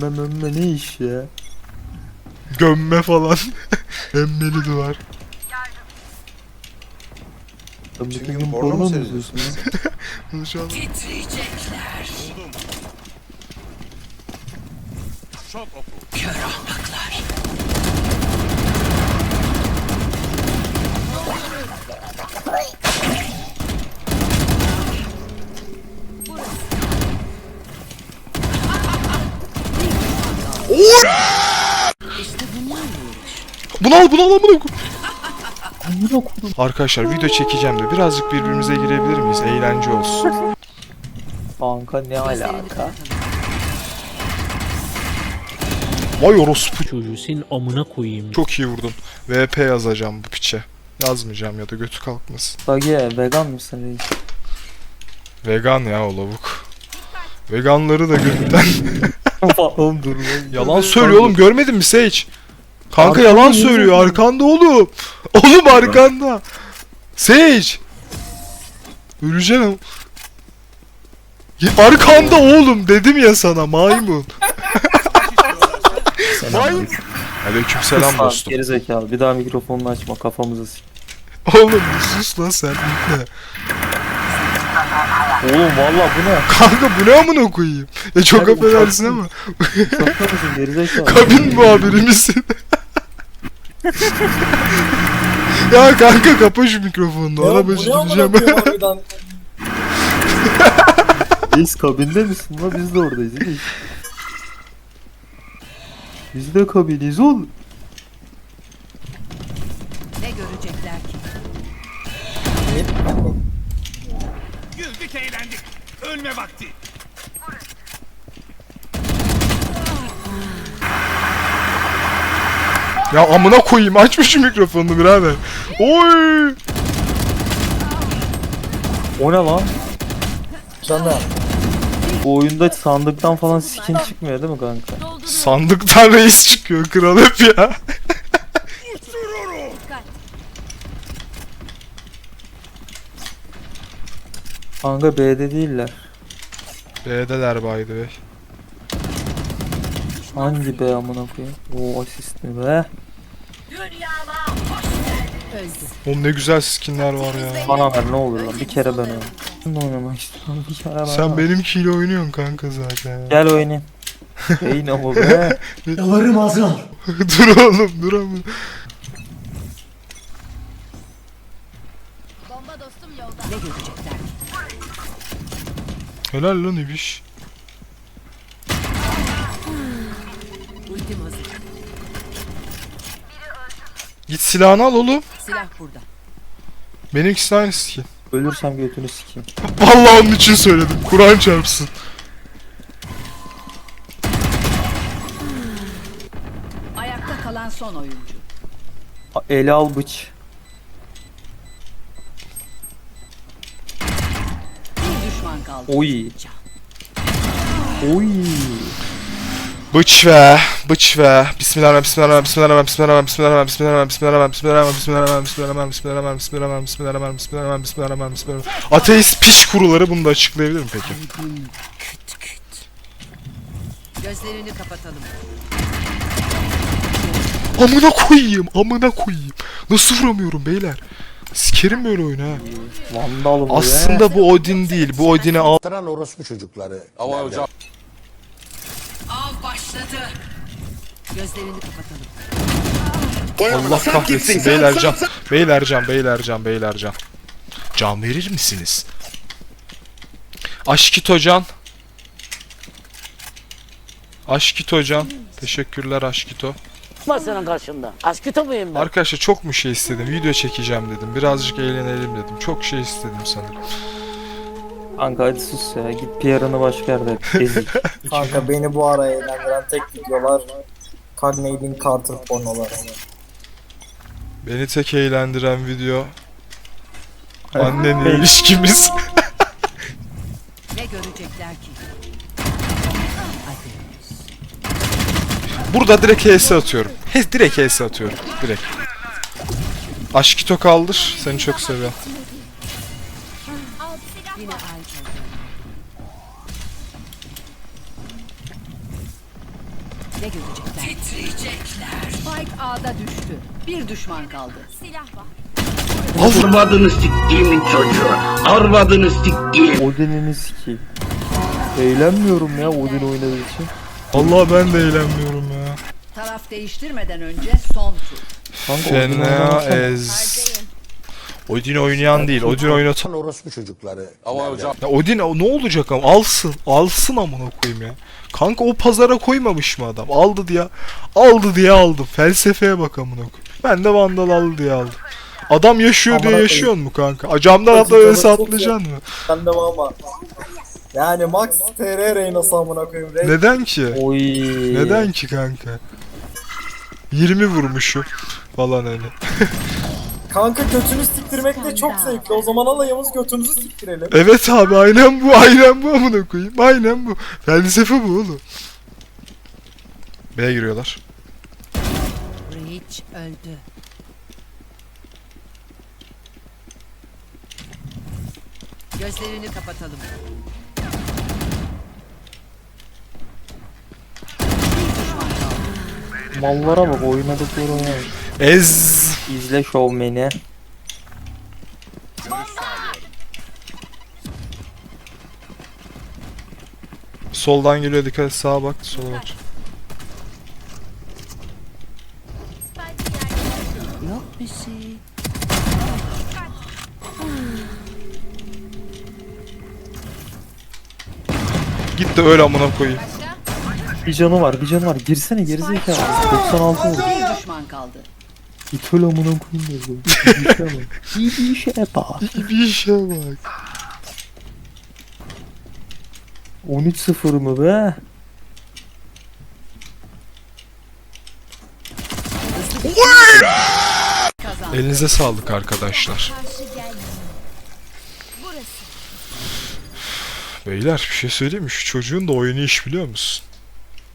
Gömme mömme ne iş ya? Gömme falan. Emmeli duvar. Sen bütün gün porno mu seyrediyorsun lan? Bunu şu an... Titriyecekler. Buldum. Şok oku. Kör ahmaklar. Bunu al bunu al bunu. Amına. Arkadaşlar video çekeceğim de birazcık birbirimize girebilir miyiz? Eğlence olsun. Kanka ne alaka? Vay orospu. çocuğu senin amına koyayım. Çok iyi vurdun. VP yazacağım bu piçe. Yazmayacağım ya da götü kalkmasın. Sage vegan mısın reis? Vegan ya o lavuk. Veganları da götten. oğlum dur lan. yalan söylüyor oğlum görmedin mi Sage? Kanka Arkanda yalan niye söylüyor arkanda oğlum. Oğlum arkanda. Sage. Öleceksin Ya Arkanda oğlum dedim ya sana maymun. Maymun. Aleykümselam Sus lan, dostum. Geri zekalı. Bir daha mikrofonunu açma kafamıza sik. Oğlum sus lan sen. Oğlum valla bu ne? Kanka bu ne amına koyayım? Ya çok Hadi affedersin ama. Şaka mısın geri zekalı? Kabin muhabiri misin? ya kanka kapa şu mikrofonunu. Ona başı gideceğim. Reis kabinde misin la? Biz de oradayız reis. Biz de kabiniz oğlum. Ne görecekler ki? Güldük eğlendik. Ölme vakti. Ya amına koyayım açmış mikrofonunu birader. Oy! O ne lan? Sana. Bu oyunda sandıktan falan skin çıkmıyor değil mi kanka? Sandıktan reis çıkıyor kral hep ya. Kanka B'de değiller. B'deler by the way. Hangi B amına koyayım? O asist mi be? Oğlum ne güzel skinler var ya. Bana ver ne olur lan bir kere ben oynayayım. Ben de oynamak istiyorum bir kere ben. Sen benimkiyle oynuyorsun kanka zaten. Gel oynayayım. Beyin ama be. dur oğlum dur ama. Bomba dostum yolda. Ne görecekler ki? Helal lan ibiş. Git silahını al oğlum. Silah burada. Benimkisi aynı skin. Ölürsem götünü sikeyim. Vallahi onun için söyledim. Kur'an çarpsın. Ayakta kalan son oyuncu. A- Ele al bıç. Bir düşman kaldı. Oy. Oy. Bıç ve, bıç ve. Bismillahirrahmanirrahim, bismillahirrahmanirrahim, bismillahirrahmanirrahim, bismillahirrahmanirrahim, bismillahirrahmanirrahim, bismillahirrahmanirrahim, bismillahirrahmanirrahim, bismillahirrahmanirrahim, bismillahirrahmanirrahim, bismillahirrahmanirrahim, bismillahirrahmanirrahim, bismillahirrahmanirrahim, bismillahirrahmanirrahim. Ateist piş kuruları bunu da açıklayabilir mi peki? Küt küt. Gözlerini kapatalım. Amına koyayım, amına koyayım. Nasıl vuramıyorum beyler? Sikerim böyle oyunu ha. Vandal bu be. Aslında bu Odin değil, bu Odin'i al. Tıran orospu çocukları. Ama hocam. Başladı. Gözlerini kapatalım. Allah kahretsin beyler can. Beyler can, beyler can, beyler can. Can verir misiniz? Aşkito can. Aşkito can. Teşekkürler Aşkito. var senin karşında. Aşkı mıyım ben? Arkadaşlar çok mu şey istedim? Video çekeceğim dedim. Birazcık eğlenelim dedim. Çok şey istedim sanırım. Kanka hadi sus ya. Git PR'ını başka yerde. Ezik. Kanka beni bu ara eğlendiren tek videolar Cognate'in Carter pornoları. Beni tek eğlendiren video annenle ilişkimiz. Ne görecekler ki? Burada direkt HS atıyorum. He, direkt HS atıyorum. Direkt. Aşkito kaldır. Seni çok seviyorum. Ne görecekler? Titriyecekler. Spike A'da düştü. Bir düşman kaldı. Arvadını siktiğimin çocuğu. Arvadını siktiğim. Odin'ini sikeyim. Eğlenmiyorum ya Odin oynadığı için. Allah ben de eğlenmiyorum ya. Taraf değiştirmeden önce son tur. Kanka Fena ez. Odin oynayan değil. Odin oynatan. orospu çocukları. Ya Odin ne olacak ama alsın. Alsın amına koyayım ya. Kanka o pazara koymamış mı adam? Aldı diye. Aldı diye aldı. Felsefeye bak amına koyayım. Ben de vandal aldı diye aldım. Adam yaşıyor diye Amına yaşıyor mu kanka? A, Camdan atla Acı öyle canı çok atlayacaksın mı? Ben de ama. Yani Max TR Reyna'sı amına koyayım. Rey- Neden ki? Oy. Neden ki kanka? 20 vurmuşum falan öyle. Kanka götünü siktirmek de çok zevkli. O zaman alayımız götümüzü siktirelim. Evet abi aynen bu aynen bu amına koyayım. Aynen bu. Felsefe bu oğlum. B'ye giriyorlar. Breach öldü. Gözlerini kapatalım. Mallara bak oynadıkları oyna. Ez. İzle şovmeni. Soldan geliyor dikkat et sağa bak sola bak. Yok bir şey. Git de öyle amına koyayım. Bir canı var bir canı var. Girsene gerizekalı. 96 oldu. Bir düşman kaldı. Git öyle amına koyayım dedi. Bir işe bak. İyi bir işe bak. Bir işe bak. 13-0 mı be? Elinize sağlık arkadaşlar. Beyler bir şey söyleyeyim mi? Şu çocuğun da oyunu iş biliyor musun?